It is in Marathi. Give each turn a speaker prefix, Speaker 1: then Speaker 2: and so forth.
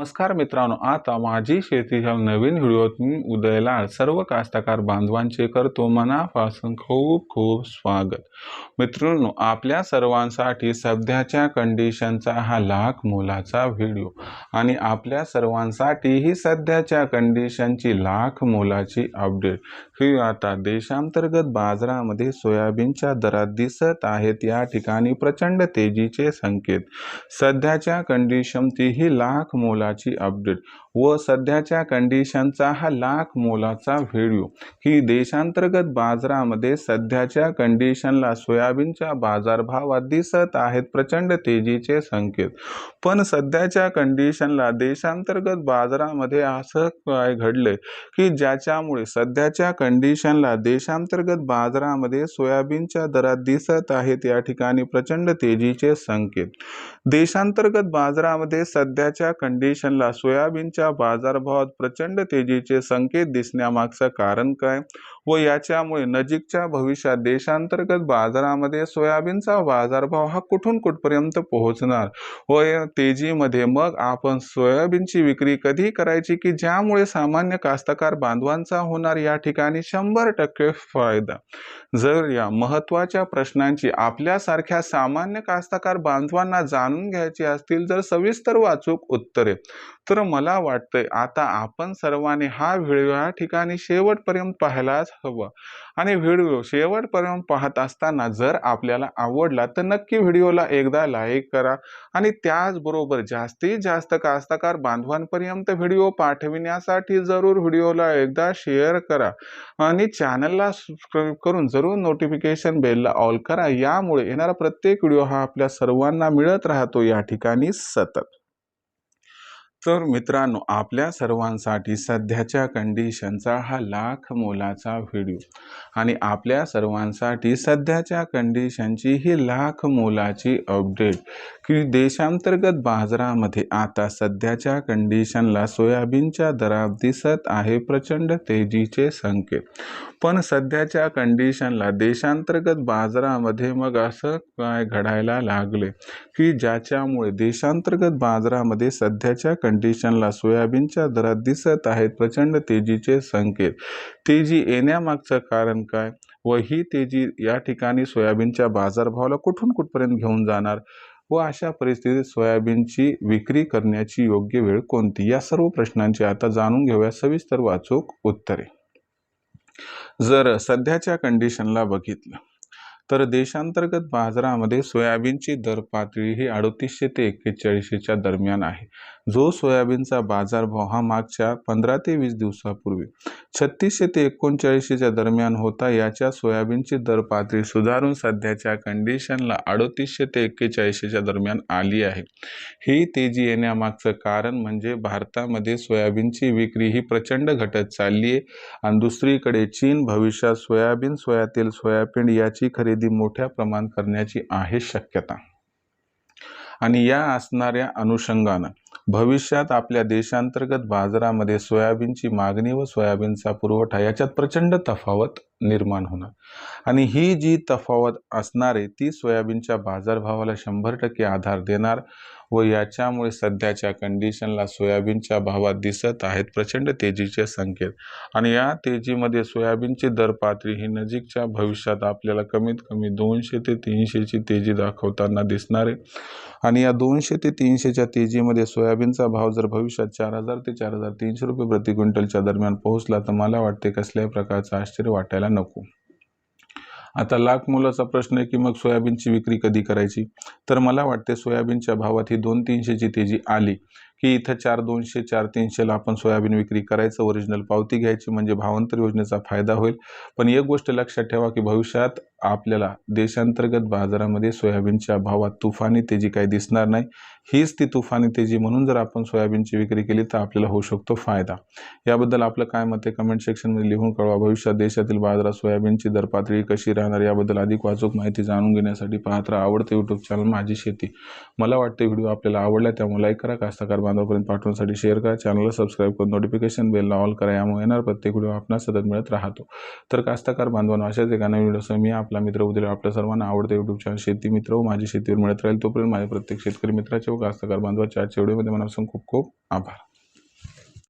Speaker 1: नमस्कार मित्रांनो आता माझी शेती ह्या नवीन व्हिडिओत मी उदयला सर्व कास्तकार बांधवांचे करतो मनापासून खूप खूप स्वागत. मित्रांनो आपल्या सर्वांसाठी सध्याच्या कंडिशनचा हा लाख मोलाचा व्हिडिओ आणि आपल्या सर्वांसाठी ही सध्याच्या कंडिशनची लाख मोलाची अपडेट ही आता देशांतर्गत बाजारामध्ये सोयाबीनच्या दरात दिसत आहेत. या ठिकाणी प्रचंड तेजीचे संकेत. सध्याच्या कंडिशनची ही लाख मोलाची अपडेट व सध्याच्या कंडिशनचा हा लाख मोलाचा व्हिडिओ ही देशांतर्गत बाजारामध्ये सध्याच्या कंडिशनला सोयाबीनच्या बाजारभावात दिसत आहेत प्रचंड तेजीचे संकेत. पण सध्याच्या कंडिशनला देशांतर्गत बाजारामध्ये असं काय घडलंय? की ज्याच्यामुळे सध्याच्या कंडिशनला देशांतर्गत बाजारामध्ये सोयाबीनच्या दरात दिसत आहेत या ठिकाणी प्रचंड तेजीचे संकेत. देशांतर्गत बाजारामध्ये सध्याच्या कंडिशनला सोयाबीनच्या बाजारभावात प्रचंड तेजीचे संकेत दिसण्यामागचं कारण काय? व याच्यामुळे नजीकच्या भविष्यात देशांतर्गत बाजारामध्ये सोयाबीनचा बाजारभाव हा कुठून कुठपर्यंत पोहोचणार? व या तेजीमध्ये मग आपण सोयाबीनची विक्री कधी करायची की ज्यामुळे सामान्य कास्तकार बांधवांचा होणार या ठिकाणी शंभर टक्के फायदा? जर या महत्त्वाच्या प्रश्नांची आपल्यासारख्या सामान्य कास्तकार बांधवांना जाणून घ्यायची असतील जर सविस्तर वाचूक उत्तरे. तर मला वाटतंय आता आपण सर्वांनी हा व्हिडिओ या ठिकाणी शेवटपर्यंत पाहायलाच हवं. आणि व्हिडिओ शेवटपर्यंत पाहत असताना जर आपल्याला आवडला तर नक्की व्हिडिओला एकदा लाईक करा. आणि त्याचबरोबर जास्तीत जास्त कास्तकार बांधवांपर्यंत व्हिडिओ पाठविण्यासाठी जरूर व्हिडिओला एकदा शेअर करा. आणि चॅनलला सबस्क्राईब करून जरूर नोटिफिकेशन बेलला ऑल करा. यामुळे येणारा प्रत्येक व्हिडिओ हा आपल्या सर्वांना मिळत राहतो. या ठिकाणी सतत. तर मित्रांनो आपल्या सर्वांसाठी सध्याच्या कंडिशनचा हा लाख मोलाचा व्हिडिओ आणि आपल्या सर्वांसाठी सध्याच्या कंडिशनची ही लाख मोलाची अपडेट की देशांतर्गत बाजारामध्ये आता सध्याच्या कंडिशनला सोयाबीनच्या दरात दिसत आहे प्रचंड तेजीचे संकेत. पण सध्याच्या कंडिशनला देशांतर्गत बाजारामध्ये मग असं काय घडायला लागले की ज्याच्यामुळे देशांतर्गत बाजारामध्ये सध्याच्या कंडिशनला सोयाबीनच्या दरात दिसत आहेत प्रचंड तेजीचे संकेत. तेजी येण्यामागचं कारण काय? व ही तेजी या ठिकाणी सोयाबीनच्या बाजारभावाला कुठून कुठपर्यंत घेऊन जाणार? व अशा परिस्थितीत सोयाबीनची विक्री करण्याची योग्य वेळ कोणती? या सर्व प्रश्नांची आता जाणून घेऊया सविस्तर वाचूक उत्तरे. जर सध्याच्या कंडिशनला बघितलं तर देशांतर्गत बाजारामध्ये सोयाबीनची दर पातळी ही अडतीसशे ते एक्केचाळीसशेच्या दरम्यान आहे. जो सोयाबीनचा बाजारभाव हा मागच्या पंधरा ते वीस दिवसापूर्वी छत्तीसशे ते एकोणचाळीसशेच्या दरम्यान होता याच्या सोयाबीनची दर पातळी सुधारून सध्याच्या कंडिशनला अडतीसशे ते एक्केचाळीसशेच्या दरम्यान आली आहे. ही तेजी येण्यामागचं कारण म्हणजे भारतामध्ये सोयाबीनची विक्री ही प्रचंड घटत चालली आहे आणि दुसरीकडे चीन भविष्यात सोयाबीन सोयातेल सोयाबीन याची खरेदी मोठ्या प्रमाणात करण्याची आहे शक्यता. आणि या असणाऱ्या अनुषंगानं भविष्यात आपल्या देशांतर्गत बाजारामध्ये सोयाबीनची मागणी व सोयाबीनचा पुरवठा याच्यात प्रचंड तफावत निर्माण होणार. आणि ही जी तफावत असणारे ती सोयाबीनच्या बाजारभावाला शंभर टक्के आधार देणार व याच्यामुळे सध्याच्या कंडिशनला सोयाबीनच्या भावात दिसत आहेत प्रचंड तेजीचे संकेत. आणि या तेजीमध्ये सोयाबीनची दर पातळी ही नजीकच्या भविष्यात आपल्याला कमीत कमी दोनशे ते तीनशेची तेजी दाखवताना दिसणार. आहे आणि या दोनशे ते तीनशेच्या तेजीमध्ये सोयाबीनचा भाव जर भविष्यात चार हजार ते चार हजार तीनशे रुपये प्रति क्विंटलच्या दरम्यान पोहोचला तर मला वाटते कसल्याही प्रकारचं आश्चर्य वाटायला नको. आता लाख मुलाचा प्रश्न आहे की मग सोयाबीनची विक्री कधी करायची? तर मला वाटते सोयाबीनच्या भावात ही दोन तीनशेची तेजी आली की इथं चार दोनशे चार तीनशेला आपण सोयाबीन विक्री करायचं ओरिजिनल पावती घ्यायची म्हणजे भावांतर योजनेचा फायदा होईल. पण एक गोष्ट लक्षात ठेवा की भविष्यात आपल्याला देशांतर्गत बाजारामध्ये सोयाबीनच्या भावात तुफानी तेजी काही दिसणार नाही. हीच ती तुफानी तेजी म्हणून जर आपण सोयाबीनची विक्री केली तर आपल्याला होऊ शकतो फायदा. याबद्दल आपलं काय मत आहे? कमेंट सेक्शनमध्ये लिहून कळवा. भविष्यात देशातील बाजारात सोयाबीनची दर पातळी कशी राहणार याबद्दल अधिक वाचूक माहिती जाणून घेण्यासाठी पाहत राहा. आवडते यूट्यूब चॅनल माझी शेती. मला वाटते व्हिडिओ आपल्याला आवडला त्यामुळे लाईक करा. कास्तकार बांधवापर्यंत पाठवण्यासाठी शेअर करा. चॅनलला सबस्क्राईब करून नोटिफिकेशन बेलला ऑल करा. यामुळे येणार प्रत्येक व्हिडिओ आपणास सतत मिळत राहतो. तर कास्तकार बांधवांना अशाच एका नवीन व्हिडिओसह मी आप आपला मित्र उद्या आपल्या सर्वांना आवडते युट्यूब चॅनल शेती मित्र व माझी शेतीवर मिळत राहील तोपर्यंत माझ्या प्रत्येक शेतकरी मित्राचे व कास्तकार बांधवाच्या आजच्या व्हिडिओमध्ये मनापासून खूप खूप आभार.